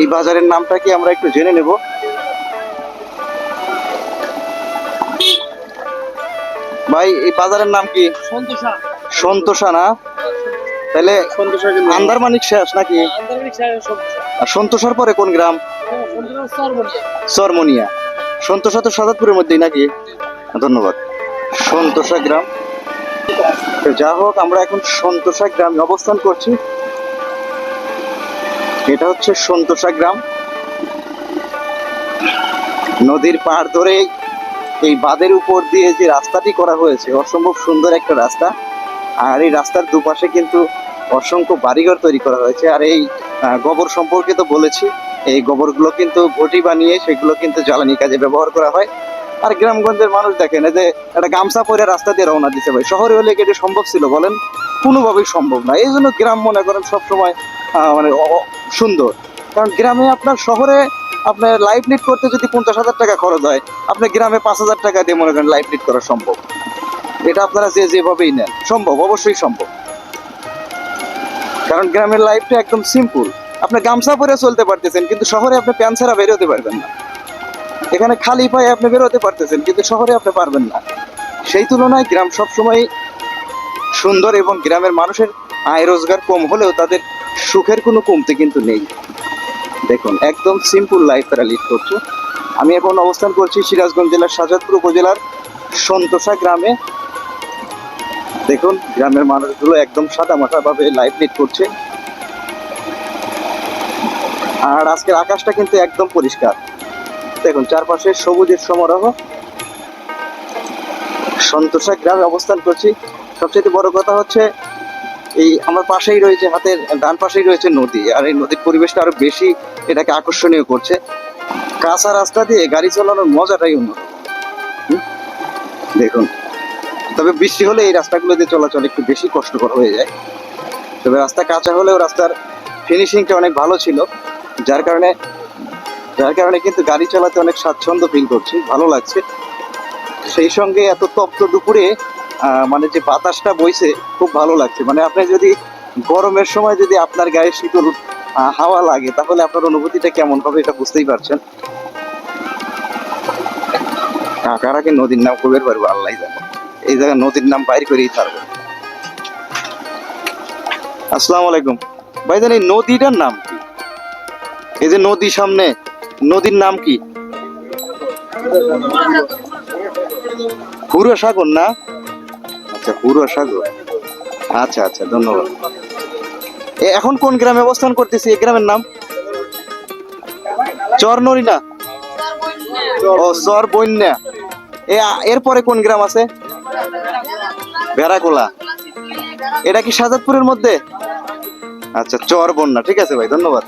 এই বাজারের নামটা কি আমরা একটু জেনে নেব? ভাই এই বাজারের নাম কি? সন্তোষা। না? তাহলে আন্দারমানিক শেষ নাকি? সন্তোষা। আর সন্তোষার পরে কোন গ্রাম? সরমনিয়া। সন্তোষা তো সাজাদপুরের মধ্যেই নাকি? ধন্যবাদ। সন্তোষা গ্রাম। যা হোক আমরা এখন সন্তোষা গ্রামে অবস্থান করছি। এটা হচ্ছে সন্তোষা গ্রাম। নদীর পাড় ধরে এই বাঁধের উপর দিয়ে যে রাস্তাটি করা হয়েছে, অসম্ভব সুন্দর একটা রাস্তা। আর এই রাস্তার দুপাশে কিন্তু অসংখ্য বাড়িঘর তৈরি করা হয়েছে। আর এই গোবর সম্পর্কে তো বলেছি, এই গোবরগুলো কিন্তু ঘটি বানিয়ে সেগুলো কিন্তু জ্বালানি কাজে ব্যবহার করা হয়। আর গ্রামগঞ্জের মানুষ দেখেন যে একটা গামছা পরে রাস্তা দিয়ে রওনা দিতে হয় শহরে হলে এটা সম্ভব ছিল বলেন? কোনোভাবেই সম্ভব না। এই জন্য গ্রাম মনে করেন সবসময় মানে সুন্দর। কারণ গ্রামে আপনার শহরে আপনার লাইফ লিড করতে যদি পঞ্চাশ হাজার টাকা খরচ হয়, আপনি গ্রামে পাঁচ হাজার টাকা দিয়ে মনে করেন লাইফ লিড করা সম্ভব। এটা আপনারা যে যেভাবেই নেন, সম্ভব, অবশ্যই সম্ভব। কারণ গ্রামের লাইফটা একদম সিম্পল আপনি গামছা পরে চলতে পারতেছেন, কিন্তু শহরে আপনি প্যান্ট ছাড়া বেরোতে পারবেন না। এখানে খালি পায়ে আপনি বেরোতে পারতেছেন, কিন্তু শহরে আপনি পারবেন না। সেই তুলনায় গ্রাম সবসময় সুন্দর এবং গ্রামের মানুষের আয় রোজগার কম হলেও তাদের সুখের কোনো কমতি কিন্তু নেই। দেখুন, একদম সিম্পল লাইফ তারা লিড করছে। আমি এখন অবস্থান করছি সিরাজগঞ্জ জেলার শাহজাদপুর উপজেলার সন্তোষা গ্রামে। দেখুন, গ্রামের মানুষগুলো একদম সাদা মাথা ভাবে লাইফ লিড করছে। আর আজকের আকাশটা কিন্তু একদম পরিষ্কার। দেখুন, চারপাশে সবুজের সমারোহ। সন্তোষা গ্রামে অবস্থান করছি। সবচেয়ে বড় কথা হচ্ছে এই আমার পাশেই রয়েছে, হাতের ডান পাশেই রয়েছে নদী, আর এই নদীর পরিবেশটা আরও বেশি এটাকে আকর্ষণীয় করছে। কাঁচা রাস্তা দিয়ে গাড়ি চালানোর মজাটাই অন্য। দেখুন, তবে বৃষ্টি হলে এই রাস্তাগুলো দিয়ে চলাচল একটু বেশি কষ্টকর হয়ে যায়। তবে রাস্তা কাঁচা হলেও রাস্তার ফিনিশিংটা অনেক ভালো ছিল, যার কারণে যার কারণে কিন্তু গাড়ি চালাতে অনেক স্বাচ্ছন্দ্য ফিল করছি, ভালো লাগছে। সেই সঙ্গে এত তপ্ত দুপুরে মানে যে বাতাসটা বইছে খুব ভালো লাগছে। মানে আপনি যদি গরমের সময় যদি আপনার গায়ে শীতল হাওয়া লাগে তাহলে আপনার অনুভূতিটা কেমন হবে এটা বুঝতেই পারছেন? কাকার আগে নদীর নাম কবের পারব আল্লাহ জানে। এই জায়গায় নদীর নাম বাইর করেই থাকবে আসসালামু আলাইকুম। ভাইজান এই নদীটার নাম কি? এই যে নদী সামনে নদীর নাম কি? হুরো সাগর না? আচ্ছা হুরো সাগর। আচ্ছা আচ্ছা ধন্যবাদ। এখন কোন গ্রামে অবস্থান করতেছি? এই গ্রামের নাম? চরনরি না ও চর বন্যা এরপরে কোন গ্রাম আছে? ভেড়াকোলা। এটা কি সাজাদপুরের মধ্যে? আচ্ছা চর বন্যা ঠিক আছে ভাই, ধন্যবাদ।